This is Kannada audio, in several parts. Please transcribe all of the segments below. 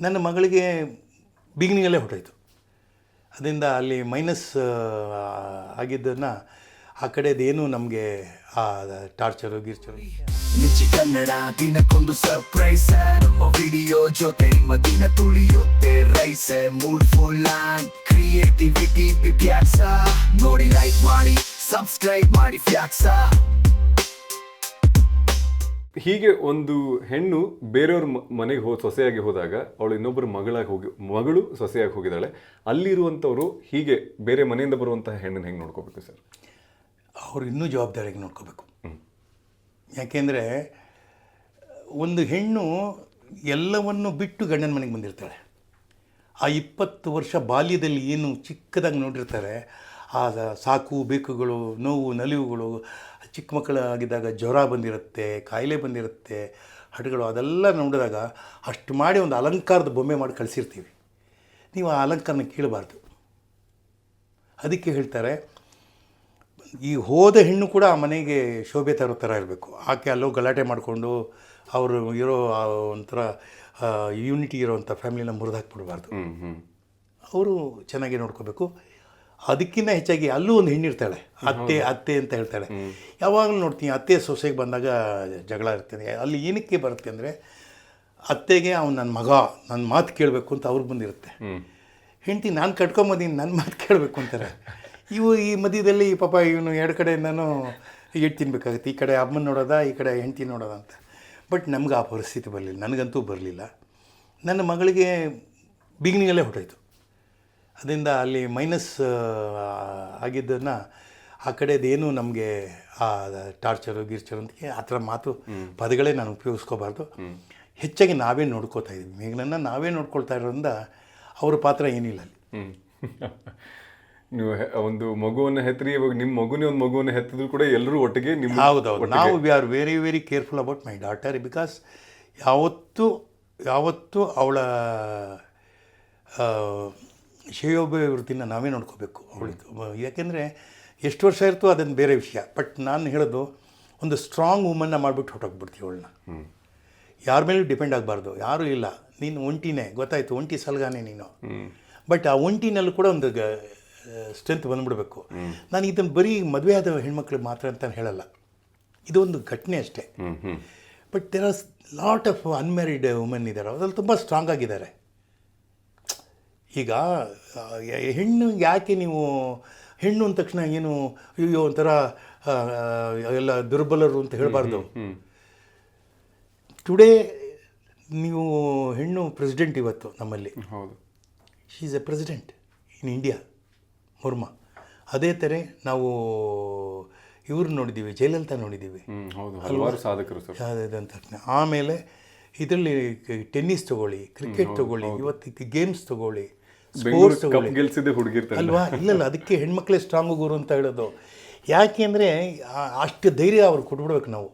ನನ್ನ ಮಗಳಿಗೆ ಬಿಗಿನಿಂಗಲ್ಲೇ ಹೊಟ್ಟೋಯ್ತು. ಅದರಿಂದ ಅಲ್ಲಿ ಮೈನಸ್ ಆಗಿದ್ದನ್ನು ಆ ಕಡೆದೇನು ನಮಗೆ, ಆ ಟಾರ್ಚರು ಗಿರ್ಚರು. ನಿಜ ಕನ್ನಡ ದಿನಕ್ಕೊಂದು ಸರ್ಪ್ರೈಸ್ ನಮ್ಮ ವಿಡಿಯೋ ಜೊತೆ ನಿಮ್ಮ ದಿನ ತುಳಿಯುತ್ತೆ ರೈಸ್ ಮೂಡ್ ಫುಲ್ ಕ್ರಿಯೇಟಿವಿಟಿ ವಿದ್ಯಾಸ ನೋಡಿ ಲೈಕ್ ಮಾಡಿ ಸಬ್ಸ್ಕ್ರೈಬ್ ಮಾಡಿ ಫ್ಯಾಕ್ಸ ಹೀಗೆ ಒಂದು ಹೆಣ್ಣು ಬೇರೆಯವ್ರ ಮನೆಗೆ ಹೋದ ಸೊಸೆಯಾಗಿ ಹೋದಾಗ ಅವಳು ಇನ್ನೊಬ್ಬರ ಮಗಳಾಗಿ ಹೋಗಿ ಮಗಳು ಸೊಸೆಯಾಗಿ ಹೋಗಿದ್ದಾಳೆ. ಅಲ್ಲಿರುವಂಥವರು ಹೀಗೆ ಬೇರೆ ಮನೆಯಿಂದ ಬರುವಂತಹ ಹೆಣ್ಣನ್ನು ಹೆಂಗೆ ನೋಡ್ಕೋಬೇಕು ಸರ್? ಅವರು ಇನ್ನೂ ಜವಾಬ್ದಾರಿಯಾಗಿ ನೋಡ್ಕೋಬೇಕು. ಯಾಕೆಂದರೆ ಒಂದು ಹೆಣ್ಣು ಎಲ್ಲವನ್ನು ಬಿಟ್ಟು ಗಂಡನ ಮನೆಗೆ ಬಂದಿರ್ತಾಳೆ. ಆ ಇಪ್ಪತ್ತು ವರ್ಷ ಬಾಲ್ಯದಲ್ಲಿ ಏನು ಚಿಕ್ಕದಾಗಿ ನೋಡಿರ್ತಾರೆ ಆ ಸಾಕು ಬೇಕುಗಳು ನೋವು ನಲಿವುಗಳು ಚಿಕ್ಕ ಮಕ್ಕಳಾಗಿದ್ದಾಗ ಜ್ವರ ಬಂದಿರುತ್ತೆ ಕಾಯಿಲೆ ಬಂದಿರುತ್ತೆ ಹಟಗಳು ಅದೆಲ್ಲ ನೋಡಿದಾಗ ಅಷ್ಟು ಮಾಡಿ ಒಂದು ಅಲಂಕಾರದ ಬೊಮ್ಮೆ ಮಾಡಿ ಕಳಿಸಿರ್ತೀವಿ. ನೀವು ಆ ಅಲಂಕಾರನ ಕೀಳಬಾರ್ದು. ಅದಕ್ಕೆ ಹೇಳ್ತಾರೆ ಈ ಹೋದ ಹೆಣ್ಣು ಕೂಡ ಆ ಮನೆಗೆ ಶೋಭೆ ತರೋ ಥರ ಇರಬೇಕು. ಆಕೆ ಅಲ್ಲೋ ಗಲಾಟೆ ಮಾಡಿಕೊಂಡು ಅವರು ಇರೋ ಒಂಥರ ಯೂನಿಟಿ ಇರೋವಂಥ ಫ್ಯಾಮಿಲಿನ ಮುರಿದು ಹಾಕ್ಬಿಡ್ಬಾರ್ದು. ಹ್ಮ್ ಹ್ಮ್. ಅವರು ಚೆನ್ನಾಗಿ ನೋಡ್ಕೋಬೇಕು. ಅದಕ್ಕಿಂತ ಹೆಚ್ಚಾಗಿ ಅಲ್ಲೂ ಒಂದು ಹೆಣ್ಣಿರ್ತಾಳೆ. ಅತ್ತೆ ಅತ್ತೆ ಅಂತ ಹೇಳ್ತಾಳೆ. ಯಾವಾಗಲೂ ನೋಡ್ತೀನಿ, ಅತ್ತೆ ಸೊಸೆಗೆ ಬಂದಾಗ ಜಗಳ ಇರ್ತದೆ ಅಲ್ಲಿ ಏನಕ್ಕೆ ಬರುತ್ತೆ ಅಂದರೆ, ಅತ್ತೆಗೆ ಅವ್ನು ನನ್ನ ಮಗ ನನ್ನ ಮಾತು ಕೇಳಬೇಕು ಅಂತ ಅವ್ರಿಗೆ ಬಂದಿರುತ್ತೆ ಹೆಂಡತಿ, ನಾನು ಕಟ್ಕೊಂಬಂದೀನಿ ನನ್ನ ಮಾತು ಕೇಳಬೇಕು ಅಂತಾರೆ. ಇವು ಈ ಮಧ್ಯದಲ್ಲಿ ಪಾಪ ಇವನು ಎರಡು ಕಡೆ ನಾನು ಎಡ್ ತಿನ್ಬೇಕಾಗುತ್ತೆ. ಈ ಕಡೆ ಅಮ್ಮನ ನೋಡೋದ, ಈ ಕಡೆ ಹೆಂಡತಿ ನೋಡೋದ ಅಂತ. ಬಟ್ ನಮ್ಗೆ ಆ ಪರಿಸ್ಥಿತಿ ಬರಲಿಲ್ಲ. ನನಗಂತೂ ಬರಲಿಲ್ಲ. ನನ್ನ ಮಗಳಿಗೆ ಬಿಗಿನಿಂಗಲ್ಲೇ ಹೊರಟೋಯ್ತು. ಅದರಿಂದ ಅಲ್ಲಿ ಮೈನಸ್ ಆಗಿದ್ದನ್ನು ಆ ಕಡೆದೇನು ನಮಗೆ ಆ ಟಾರ್ಚರು ಗೀರ್ಚರು ಅಂತ ಆ ಥರ ಮಾತು ಪದಗಳೇ ನಾನು ಉಪಯೋಗಿಸ್ಕೋಬಾರ್ದು. ಹೆಚ್ಚಾಗಿ ನಾವೇ ನೋಡ್ಕೋತಾ ಇದ್ದೀವಿ. ಮೇಘನನ್ನು ನಾವೇ ನೋಡ್ಕೊಳ್ತಾ ಇರೋದ್ರಿಂದ ಅವ್ರ ಪಾತ್ರ ಏನಿಲ್ಲ ಅಲ್ಲಿ. ನೀವು ಒಂದು ಮಗುವನ್ನು ಹೆತ್ತರಿ ಇವಾಗ ನಿಮ್ಮ ಮಗುನೇ ಒಂದು ಮಗುವನ್ನು ಹೆತ್ತಿದ್ರು ಕೂಡ ಎಲ್ಲರೂ ಒಟ್ಟಿಗೆ ನಿಮ್ಮ ಹೌದೌದು. ನಾವು we are very very careful about my daughter because ಯಾವತ್ತೂ ಯಾವತ್ತೂ ಅವಳ ಶ್ರೇಯೋಭಿವೃದ್ಧಿನ ನಾವೇ ನೋಡ್ಕೋಬೇಕು ಅವಳಿಗೆ ಯಾಕೆಂದರೆ ಎಷ್ಟು ವರ್ಷ ಇರ್ತೋ ಅದನ್ನು ಬೇರೆ ವಿಷಯ. ಬಟ್ ನಾನು ಹೇಳೋದು ಒಂದು ಸ್ಟ್ರಾಂಗ್ ವುಮನ್ನ ಮಾಡಿಬಿಟ್ಟು ಹೊಟ್ಟೋಗ್ಬಿಡ್ತೀವಿ ಅವಳನ್ನ. ಯಾರ ಮೇಲೂ ಡಿಪೆಂಡ್ ಆಗಬಾರ್ದು. ಯಾರೂ ಇಲ್ಲ. ನೀನು ಒಂಟಿನೇ ಗೊತ್ತಾಯ್ತು ಒಂಟಿ ಸಲಗಾನೆ ನೀನು. ಬಟ್ ಆ ಒಂಟಿನಲ್ಲೂ ಕೂಡ ಒಂದು ಸ್ಟ್ರೆಂತ್ ಬಂದ್ಬಿಡಬೇಕು. ನಾನು ಇದನ್ನು ಬರೀ ಮದುವೆ ಆದ ಹೆಣ್ಮಕ್ಳಿಗೆ ಮಾತ್ರ ಅಂತ ಹೇಳಲ್ಲ. ಇದು ಒಂದು ಘಟನೆ ಅಷ್ಟೇ. But there are lot of unmarried women ಇದ್ದಾರೆ ಅದ್ರಲ್ಲಿ ತುಂಬ ಸ್ಟ್ರಾಂಗ್ ಆಗಿದ್ದಾರೆ. ಈಗ ಹೆಣ್ಣು ಯಾಕೆ ನೀವು ಹೆಣ್ಣು ಅಂದ ತಕ್ಷಣ ಏನು ಅಯ್ಯೋ ಒಂಥರ ಎಲ್ಲ ದುರ್ಬಲರು ಅಂತ ಹೇಳಬಾರ್ದು. ಟುಡೇ ನೀವು ಹೆಣ್ಣು ಪ್ರೆಸಿಡೆಂಟ್ ಇವತ್ತು ನಮ್ಮಲ್ಲಿ. ಹೌದು. She is a president in India Murmu ಅದೇ ಥರ ನಾವು ಇವ್ರು ನೋಡಿದ್ದೀವಿ ಜಯಲಲಿತಾ ನೋಡಿದ್ದೀವಿ. ಹಲವಾರು ಸಾಧಕರು ಯಾವುದಂತ ಆಮೇಲೆ ಇದರಲ್ಲಿ ಟೆನ್ನಿಸ್ ತಗೊಳ್ಳಿ ಕ್ರಿಕೆಟ್ ತಗೊಳ್ಳಿ ಇವತ್ತು ಗೇಮ್ಸ್ ತಗೊಳ್ಳಿ. ಸ್ಪೋರ್ಟ್ಸ್ ಗೆಲ್ಸಿದ್ದೆ ಹುಡುಗಿರ್ತಾರೆ ಅಲ್ವಾ? ಇಲ್ಲಲ್ಲ ಅದಕ್ಕೆ ಹೆಣ್ಮಕ್ಳೇ ಸ್ಟ್ರಾಂಗ್ ಗುರು ಅಂತ ಹೇಳೋದು. ಯಾಕೆ ಅಂದರೆ ಅಷ್ಟು ಧೈರ್ಯ ಅವ್ರು ಕೊಟ್ಬಿಡ್ಬೇಕು ನಾವು.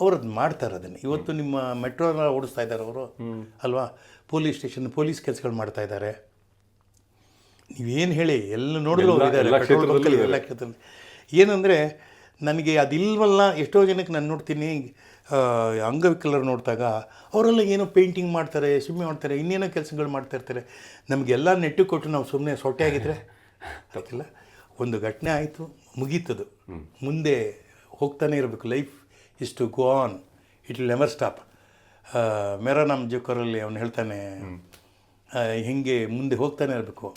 ಅವ್ರು ಅದು ಮಾಡ್ತಾರೆ ಅದನ್ನು ಇವತ್ತು ನಿಮ್ಮ ಮೆಟ್ರೋನ ಓಡಿಸ್ತಾ ಇದ್ದಾರೆ ಅವರು. ಅಲ್ವಾ? ಪೊಲೀಸ್ ಸ್ಟೇಷನ್ ಪೊಲೀಸ್ ಕೆಲಸಗಳು ಮಾಡ್ತಾ ಇದ್ದಾರೆ. ನೀವೇನು ಹೇಳಿ ಎಲ್ಲ ನೋಡಿದ್ರು ಎಲ್ಲ- ಇದಾರೆ ಕ್ಷೇತ್ರದಲ್ಲೂ. ಏನಂದರೆ ನನಗೆ ಅದಿಲ್ವಲ್ಲ ಎಷ್ಟೋ ಜನಕ್ಕೆ ನಾನು ನೋಡ್ತೀನಿ ಅಂಗವಿಕಲರು ನೋಡಿದಾಗ ಅವರೆಲ್ಲ ಏನೋ ಪೇಂಟಿಂಗ್ ಮಾಡ್ತಾರೆ ಸ್ವಿಮ್ಮಿಂಗ್ ಮಾಡ್ತಾರೆ, ಇನ್ನೇನೋ ಕೆಲಸಗಳು ಮಾಡ್ತಾ ಇರ್ತಾರೆ. ನಮಗೆಲ್ಲ ನೆಟ್ಟು ಕೊಟ್ಟು ನಾವು ಸುಮ್ಮನೆ ಸೊಟ್ಟೆ ಆಗಿದ್ರೆ ಗೊತ್ತಿಲ್ಲ. ಒಂದು ಘಟನೆ ಆಯಿತು, ಮುಗೀತದು. ಮುಂದೆ ಹೋಗ್ತಾನೆ ಇರಬೇಕು. Life is to go on it will never stop ಮೇರಾ ನಮ್ಮ ಜೋಕರಲ್ಲಿ ಅವನು ಹೇಳ್ತಾನೆ ಹಿಂಗೆ ಮುಂದೆ ಹೋಗ್ತಾನೆ ಇರಬೇಕು.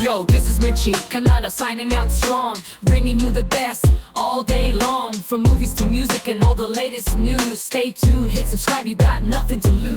Yo, this is Richie Kalada signing out strong, bringing you the best all day long. From movies to music and all the latest news. Stay tuned, hit subscribe, you got nothing to lose.